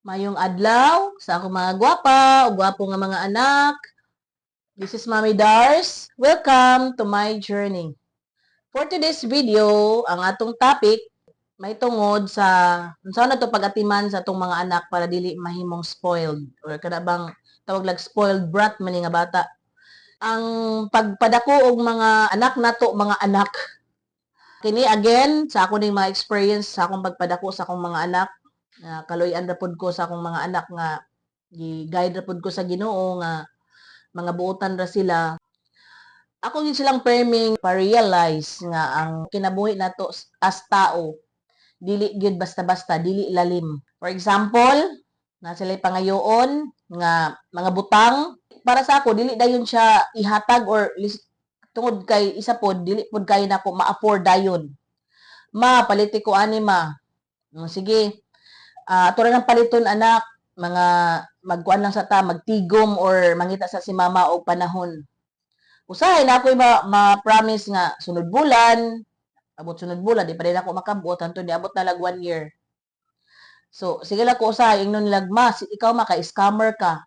Mayong adlaw sa akong mga gwapa o gwapo nga mga anak. This is Mommy Dars. Welcome to my journey. For today's video, ang atong topic may tungod sa unsa na to pagatiman sa atong mga anak para dili mahimong spoiled or kada bang tawag lag spoiled brat man nga bata. Ang pagpadako og mga anak nato mga anak kini again sa ako ning mga experience sa akong pagpadako sa akong mga anak nga kaloy-an ra ko sa akong mga anak nga gi-guide ra pud ko sa Ginoo nga mga buotan ra sila. Ako gid silang perming pa-realize nga ang kinabuhi nato as tao dili gyud basta-basta dili lalim. For example na sila pangayoon nga mga butang para sa ako dili dayon siya ihatag or tungod kay isa pod dili pod kay nako ma-afford dayon. Ma paliti ko ani ma. Mm, sige ah ato ng paliton anak. Mga magkuan lang sa ta magtigom or mangita sa si mama og panahon. Usahay na ako'y ma- ma-promise nga sunod bulan abot sunod bulan di pa rin ako makabot hanto di abot na lag one year. So sige lang ko usahay ingnon nilag ma si- ikaw maka scammer ka.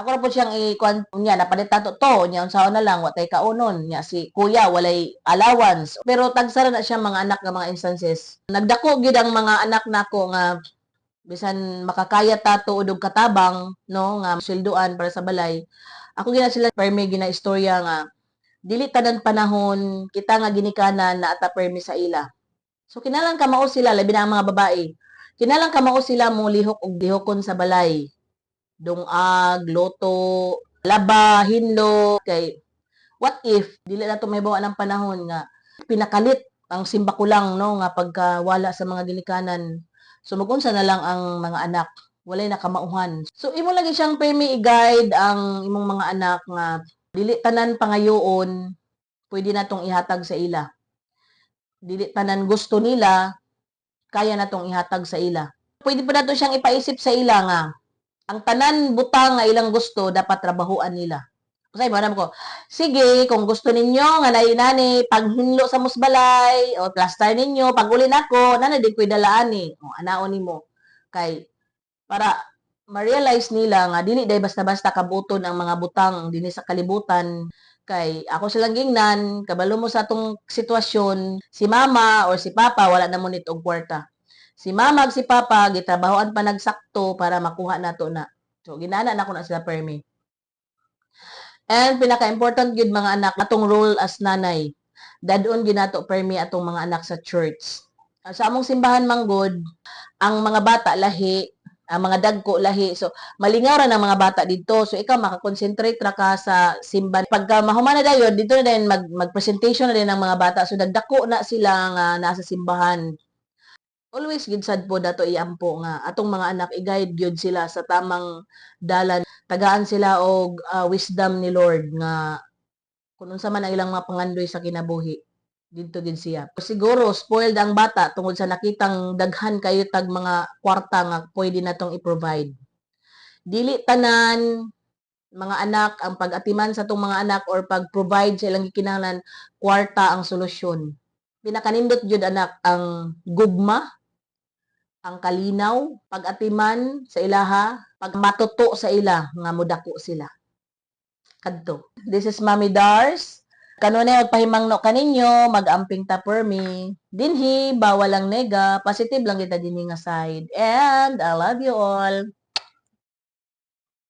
Ako ra po siyang i-kuan niya napalitan to to niya unsaon na lang watay kaunon niya si kuya walay allowance. Pero tagsara na siya mga anak nga mga instances. Nagdako gyud ang mga anak nako nga bisan makakaya ta tuod og katabang no nga silduan para sa balay. Ako gina sila permi gina istorya nga dili tanan panahon kita nga ginikanan na ata permi sa ila. So kinalang kamao sila labi na ang mga babae kinalang kamao sila mo lihok og lihokon sa balay. Dungag loto laba hinlo kay what if dili na to mahibawa ng panahon nga pinakalit ang simba ko lang no nga pagkawala sa mga ginikanan So magunsa na lang ang mga anak, walay nakamauhan. So imo lagi siyang permi i-guide ang imong mga anak nga dili tanan pangayoon pwede natong ihatag sa ila. Dili tanan gusto nila kaya natong ihatag sa ila. Pwede pa nato siyang ipaisip sa ila nga ang tanan butang nga ilang gusto dapat trabahoan nila. Kasi ba ko, sige, kung gusto ninyo, nga nani, paghinlo sa musbalay, o plaster ninyo, pag uli nako, nana din ko'y dalaan ni, o anaon nimo Kay, para ma-realize nila nga, dili day basta-basta kabuton ang mga butang dinhi sa kalibutan, kay ako silang gingnan, kabalo mo sa atong sitwasyon, si mama or si papa, wala na mo nitong kwarta. Si mama si papa, gitrabahoan pa nagsakto para makuha nato na. So, ginana na ko na sila permi. And pinaka-important gid mga anak atong role as nanay. Dadon ginato permi atong mga anak sa church. Sa among simbahan manggod, ang mga bata lahi, ang mga dagko lahi. So malingaw ra ng mga bata dito. So ikaw makakonsentrate ra ka sa simbahan. Pagka mahuman na dayon, dito na din mag mag-presentation na din ng mga bata. So dagdako na sila nga nasa simbahan. Always gid sad po dato iampo nga atong mga anak i-guide gyud sila sa tamang dalan. Tagaan sila og ah, wisdom ni Lord nga kung unsa man ang ilang mga pangandoy sa kinabuhi didto gid siya. Siguro spoiled ang bata tungod sa nakitang daghan kayo tag mga kwarta nga pwede natong i-provide. Dili tanan mga anak ang pag-atiman sa tong mga anak or pag-provide sa ilang gikinahanglan kwarta ang solusyon. Pinakanindot jud anak ang gugma ang kalinaw, pag-atiman sa ilaha, pag matuto sa ila, nga mudako sila. Kadto. This is Mami Dars. Kanunay magpahimangno kaninyo, mag-amping ta per me. Dinhi, bawal lang nega, positive lang kita dinhi nga side. And I love you all.